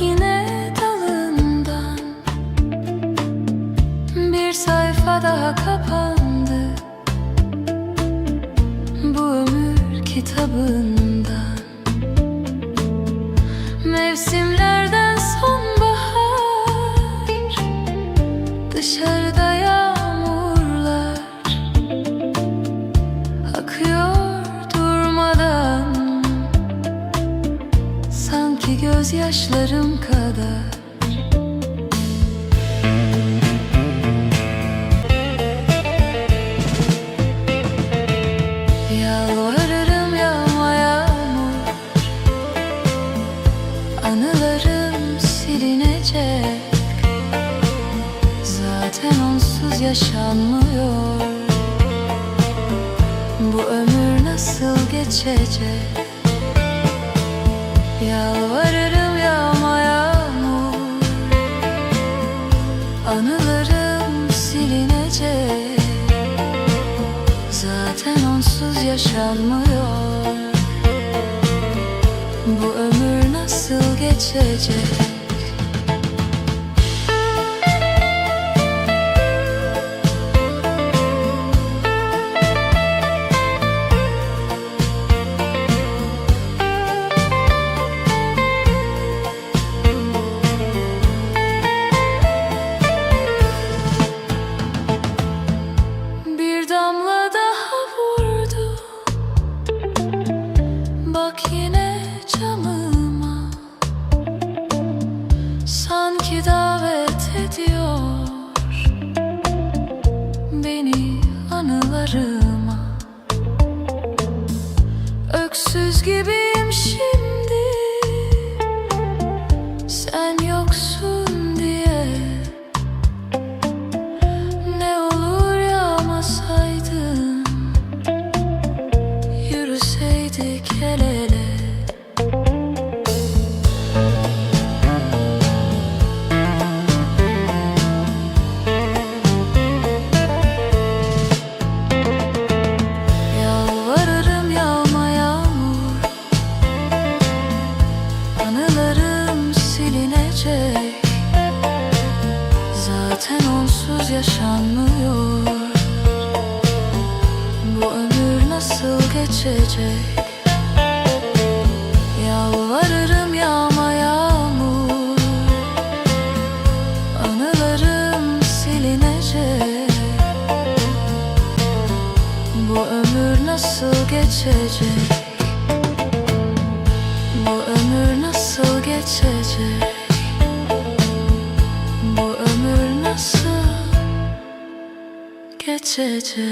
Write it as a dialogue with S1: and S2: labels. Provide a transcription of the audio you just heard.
S1: Yine dalından. Bir sayfa daha kapandı Bu ömür kitabından. Mevsim gözyaşlarım kadar. Yalvarırım yağma yağmur. Anılarım silinecek. Zaten onsuz yaşanmıyor. Bu ömür nasıl geçecek? Yalvarırım Zaten onsuz yaşanmıyor. Bu ömür nasıl geçecek Bak yine canıma. Sanki davet ediyor Beni anılarıma. Öksüz gibiyim şimdi silinecek Zaten onsuz yaşanmıyor. Bu ömür nasıl geçecek? Yalvarırım yağma yağmur. Anılarım silinecek. Bu ömür nasıl geçecek nasıl geçecek bu ömür nasıl geçecek?